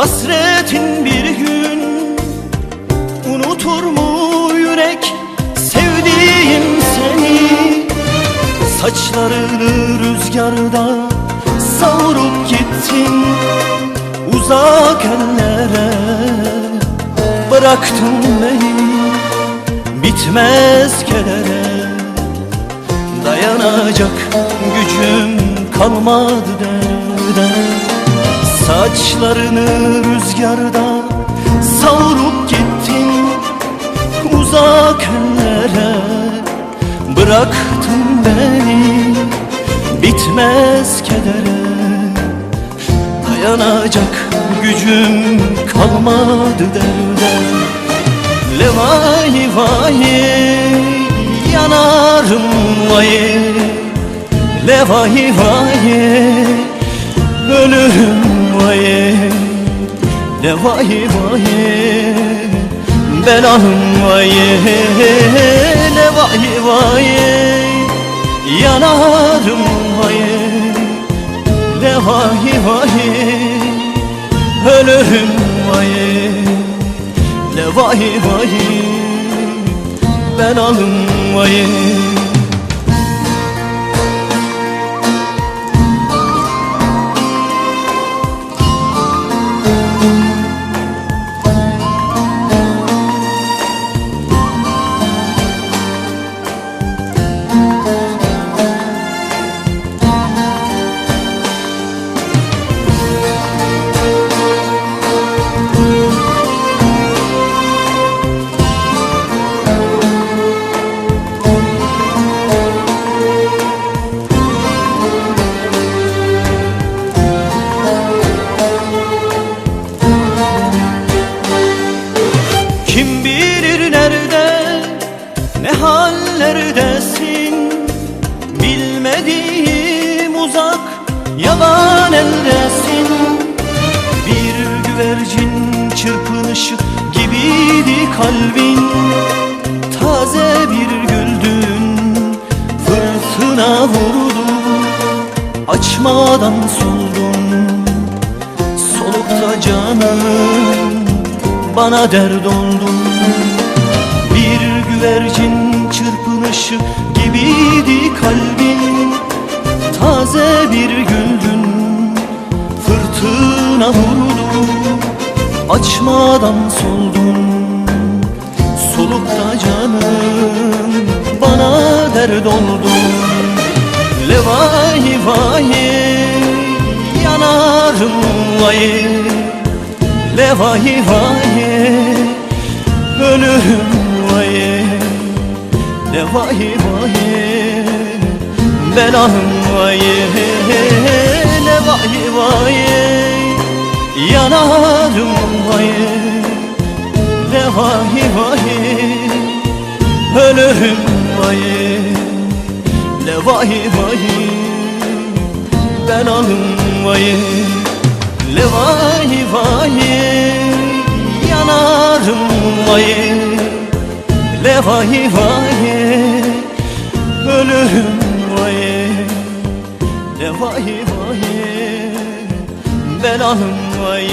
Hasretin bir gün Unutur mu yürek Sevdiğim seni? Saçlarını rüzgarda Savurup gittin Uzak ellere. Bıraktın beni Bitmez kedere Dayanacak gücüm kalmadı derde Saçlarını rüzgarda savurup gittin Uzak ellere bıraktın beni Bitmez kedere Dayanacak gücüm kalmadı derde Levay vay yanarım vay Levay vay ölürüm vay Levay vay belalım vay Levay vay yanarım vay Levay vay ölürüm vay Levay vay belalım vay yalan eldesin Bir güvercin çırpınışı gibiydi kalbin. Taze bir güldün fırtına vurdu. Açmadan soldun solukta canım bana dert oldun. Bir güvercin çırpınışı gibiydi kalbin. Taze bir güldün fırtına vurdu Açmadan soldun. Solukta canım bana dert oldun Levay vay yanarım vay. Levay vay ölürüm vay. Levay vay belalım vay. Levay vay yanarım vay Levay vay ölürüm vay Levay vay belalım vay Levay vay yanarım vay Levay vay ölürüm vay Levay vay belalım vay